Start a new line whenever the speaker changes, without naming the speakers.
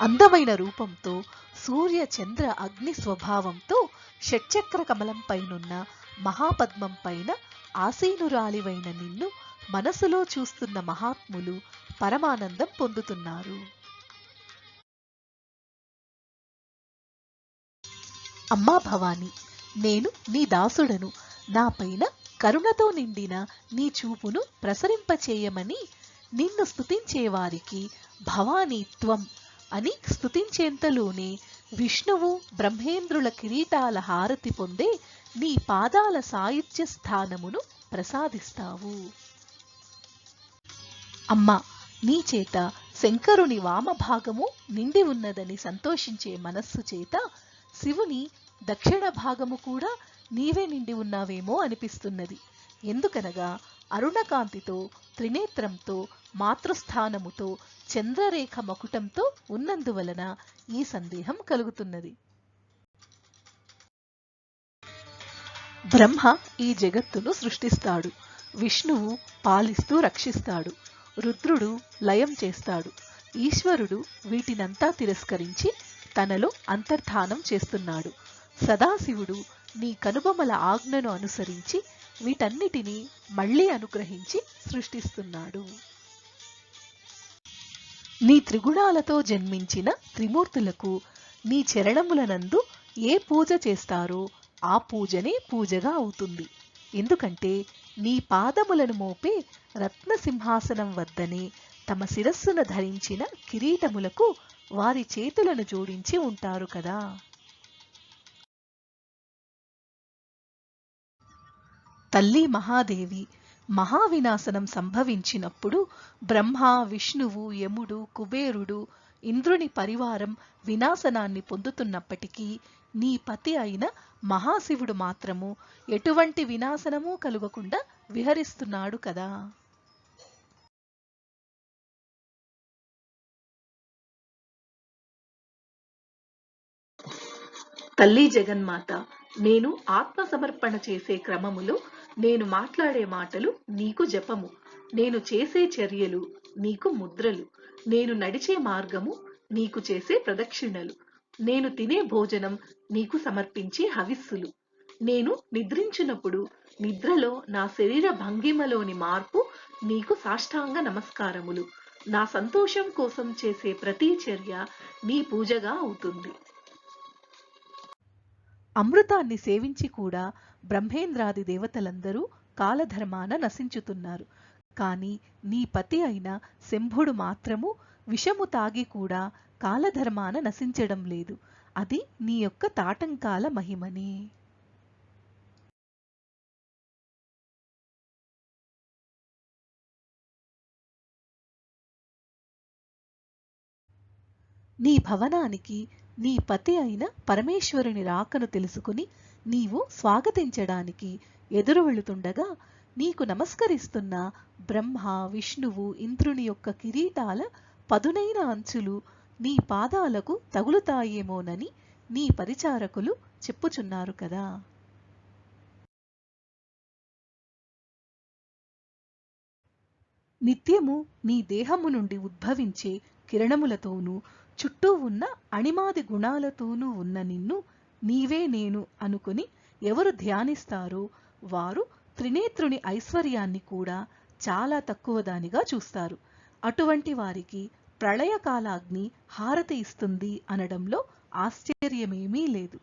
అందమైన రూపంతో సూర్య చంద్ర అగ్ని స్వభావంతో షట్చక్ర కమలం పైనున్న మహాపద్మం పైన ఆసీనురాలివైన నిన్ను మనసులో చూస్తున్న మహాత్ములు పరమానందం పొందుతున్నారు. అమ్మా భవాని నేను నీ దాసుడను. నా పైన కరుణతో నిండిన నీ చూపును ప్రసరింపచేయమని నిన్ను స్తుతించేవారికి భవానీత్వం అని స్తుతించేంతలోనే విష్ణువు బ్రహ్మేంద్రుల కిరీటాల హారతి పొందే నీ పాదాల సాయుధ్య స్థానమును ప్రసాదిస్తావు. అమ్మా నీ చేత శంకరుని వామభాగము నిండి ఉన్నదని సంతోషించే మనస్సు చేత శివుని దక్షిణ భాగము కూడా నీవే నిండి ఉన్నావేమో అనిపిస్తున్నది. ఎందుకనగా అరుణకాంతితో త్రినేత్రంతో మాతృస్థానముతో చంద్రరేఖ మకుటంతో ఉన్నందువలన ఈ సందేహం కలుగుతున్నది. బ్రహ్మ ఈ జగత్తును సృష్టిస్తాడు. విష్ణువు పాలిస్తూ రక్షిస్తాడు. రుద్రుడు లయం చేస్తాడు. ఈశ్వరుడు వీటినంతా తిరస్కరించి తనలో అంతర్ధానం చేస్తున్నాడు. సదాశివుడు నీ కనుబొమల ఆజ్ఞను అనుసరించి వీటన్నిటినీ మళ్ళీ అనుగ్రహించి సృష్టిస్తున్నాడు. నీ త్రిగుణాలతో జన్మించిన త్రిమూర్తులకు నీ చరణములనందు ఏ పూజ చేస్తారో ఆ పూజనే పూజగా అవుతుంది. ఎందుకంటే నీ పాదములను మోపే రత్న సింహాసనం వద్దనే తమ శిరస్సున ధరించిన కిరీటములకు వారి చేతులను జోడించి ఉంటారు కదా. తల్లి మహాదేవి మహావినాశనం సంభవించినప్పుడు బ్రహ్మ విష్ణువు యముడు కుబేరుడు ఇంద్రుని పరివారం వినాశనాన్ని పొందుతున్నప్పటికీ నీ పతి అయిన మహాశివుడు మాత్రము ఎటువంటి వినాశనమూ కలుగకుండా విహరిస్తున్నాడు కదా. తల్లి జగన్మాత నేను ఆత్మ సమర్పణ చేసే క్రమములో నేను మాట్లాడే మాటలు నీకు జపము. నేను చేసే చర్యలు నీకు ముద్రలు. నేను నడిచే మార్గము నీకు చేసే ప్రదక్షిణలు. నేను తినే భోజనం నీకు సమర్పించే హవిస్సులు. నేను నిద్రించినప్పుడు నిద్రలో నా శరీర భంగిమలోని మార్పు నీకు సాష్టాంగ నమస్కారములు. నా సంతోషం కోసం చేసే ప్రతి చర్య నీ పూజగా అవుతుంది. అమృతాన్ని సేవించి కూడా బ్రహ్మేంద్రాది దేవతలందరూ కాలధర్మాన నశించుతున్నారు. కాని నీ పతి అయిన శంభుడు మాత్రము విషము తాగి కూడా కాలధర్మాన నశించడం లేదు. అది నీ యొక్క తాటంకాల మహిమని. నీ భవనానికి నీ పతి అయిన పరమేశ్వరుని రాకను తెలుసుకుని నీవు స్వాగతించడానికి ఎదురు వెళుతుండగా నీకు నమస్కరిస్తున్న బ్రహ్మ విష్ణువు ఇంద్రుని యొక్క కిరీటాల పదునైన అంచులు నీ పాదాలకు తగులుతాయేమోనని నీ పరిచారకులు చెప్పుచున్నారు కదా. నిత్యము నీ దేహము నుండి ఉద్భవించే కిరణములతోనూ చుట్టూ ఉన్న అణిమాది గుణాలతోనూ ఉన్న నిన్ను నీవే నేను అనుకుని ఎవరు ధ్యానిస్తారో వారు త్రినేత్రుని ఐశ్వర్యాన్ని కూడా చాలా తక్కువ దానిగా చూస్తారు. అటువంటి వారికి ప్రళయకాలాగ్ని హారతి ఇస్తుంది అనడంలో ఆశ్చర్యమేమీ లేదు.